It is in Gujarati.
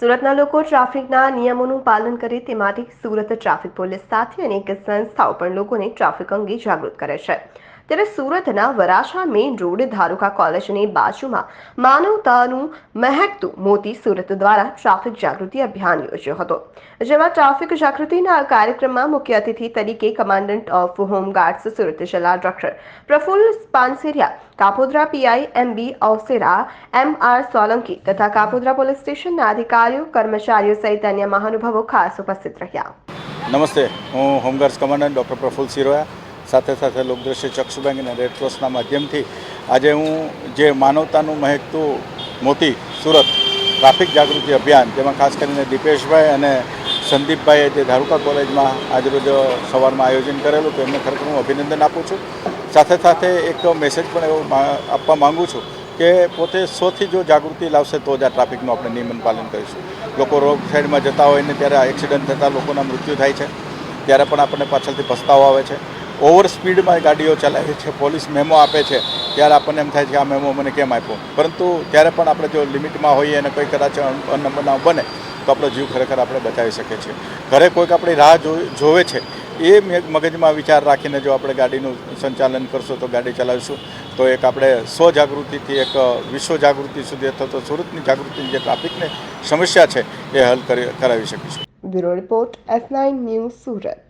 સુરતના લોકો ટ્રાફિકના નિયમોનું પાલન કરે તે માટે સુરત ટ્રાફિક પોલીસ સાથે અનેક સંસ્થાઓ પણ લોકોને ટ્રાફિક અંગે જાગૃત કરે છે. ત્યારે સુરતના વરાછા મેઇન રોડ ધારુકા કોલેજની બાજુમાં માનવતાનું મહેકતું મોતી સુરત દ્વારા ટ્રાફિક જાગૃતિ અભિયાન યોજ્યો હતો. જેમાં ટ્રાફિક જાગૃતિના કાર્યક્રમમાં મુખ્ય અતિથિ તરીકે કમાન્ડન્ટ ઓફ હોમગાર્ડ્સ સુરત જિલ્લા doctor Prafull Panseriya, Kapodra PI M B Avsera M R Solanki તથા કાપોદ્રા પોલીસ સ્ટેશનના અધિકારીઓ, કર્મચારીઓ સહિત અન્ય મહાનુભાવો ખાસ ઉપસ્થિત રહ્યા. નમસ્તે, હું home guards commandant doctor Praful Siroya સાથે સાથે લોકદ્રશ્ય ચક્ષુ બેંક અને રેડ ક્રોસના માધ્યમથી આજે હું જે માનવતાનું મહેકતું મોતી સુરત ટ્રાફિક જાગૃતિ અભિયાન, જેમાં ખાસ કરીને દીપેશભાઈ અને સંદીપભાઈએ જે ધારુકા કોલેજમાં આજરોજ સવારમાં આયોજન કરેલું, તો એમને ખરેખર હું અભિનંદન આપું છું. સાથે સાથે એક મેસેજ પણ એવો આપવા માગું છું કે પોતે સોથી જો જાગૃતિ લાવશે તો જ આ ટ્રાફિકનું આપણે નિયમન પાલન કરીશું. લોકો રોડ સાઈડમાં જતા હોય ને ત્યારે એક્સિડન્ટ થતાં લોકોના મૃત્યુ થાય છે. ત્યારે પણ આપણને પાછળથી પસ્તાવો આવે છે. ઓવર સ્પીડમાં ગાડીઓ ચલાવે છે, પોલીસ મેમો આપે છે, ત્યારે આપણને એમ થાય છે કે આ મેમો મને કેમ આપ્યો? પરંતુ ત્યારે પણ આપણે જો લિમિટમાં હોઈએ અને કોઈ કદાચ અનબનાવ બને, તો આપણો જીવ ખરેખર આપણે બચાવી શકીએ છીએ. ઘરે કોઈક આપણી રાહ જોવે છે, એ મગજમાં વિચાર રાખીને જો આપણે ગાડીનું સંચાલન કરશું, તો ગાડી ચલાવીશું. તો એક આપણે સ્વ જાગૃતિથી એક વિશ્વ જાગૃતિ સુધી અથવા તો સુરતની જાગૃતિની જે ટ્રાફિકની સમસ્યા છે, એ હલ કરી, કરાવી શકીશું. Bureau report S nine news Surat.